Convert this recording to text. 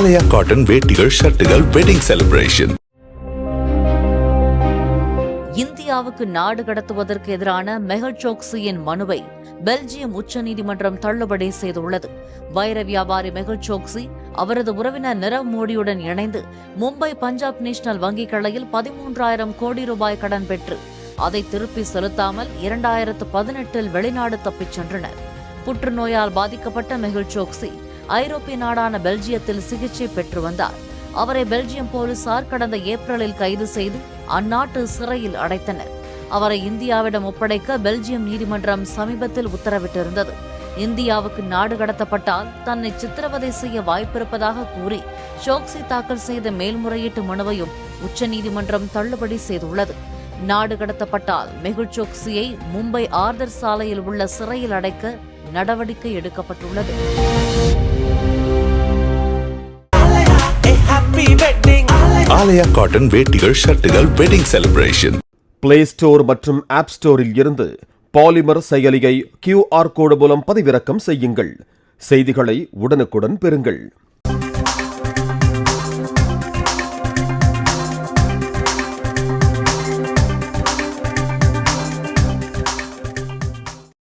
ஆலயா cotton வேட்டிகள் ஷர்ட்டுகள் wedding celebration இந்தியாவுக்கு நாடு கடத்துவதற்கு எதிரான மெஹல் சோக்சியின் மனுவை பெல்ஜியம் உச்சநீதிமன்றம் தள்ளுபடி செய்துள்ளது. வைர வியாபாரி மெஹல் சோக்சி அவரது உறவினர் நிரவ் மோடியுடன் இணைந்து மும்பை பஞ்சாப் நேஷனல் வங்கிக் கிளையில் பதிமூன்றாயிரம் கோடி ரூபாய் கடன் பெற்று அதை திருப்பி செலுத்தாமல் இரண்டாயிரத்து பதினெட்டில் வெளிநாடு தப்பிச் சென்றனர். புற்றுநோயால் பாதிக்கப்பட்ட மெஹுல் சோக்சி ஐரோப்பிய நாடான பெல்ஜியத்தில் சிகிச்சை பெற்று வந்தார். அவரை பெல்ஜியம் போலீசார் கடந்த ஏப்ரலில் கைது செய்து அந்நாட்டு சிறையில் அடைத்தனர். அவரை இந்தியாவிடம் ஒப்படைக்க பெல்ஜியம் நீதிமன்றம் சமீபத்தில் உத்தரவிட்டிருந்தது. இந்தியாவுக்கு நாடு கடத்தப்பட்டால் தன்னை சித்திரவதை செய்ய வாய்ப்பிருப்பதாக கூறி ஷோக்சி தாக்கல் செய்த மேல்முறையீட்டு மனுவையும் உச்சநீதிமன்றம் தள்ளுபடி செய்துள்ளது. நாடு கடத்தப்பட்டால் மெகுல் சோக்சியை மும்பை ஆர்தர் சாலையில் உள்ள சிறையில் அடைக்க நடவடிக்கை எடுக்கப்பட்டுள்ளது. ஆலயா காட்டன் வேட்டிகள் ஷர்ட்டுகள் வெட்டிங் செலிப்ரேஷன் பிளே ஸ்டோர் மற்றும் ஆப் ஸ்டோரில் இருந்து பாலிமர் செயலியை கியூஆர் கோடு மூலம் பதிவிறக்கம் செய்யுங்கள். செய்திகளை உடனுக்குடன் பெறுங்கள்.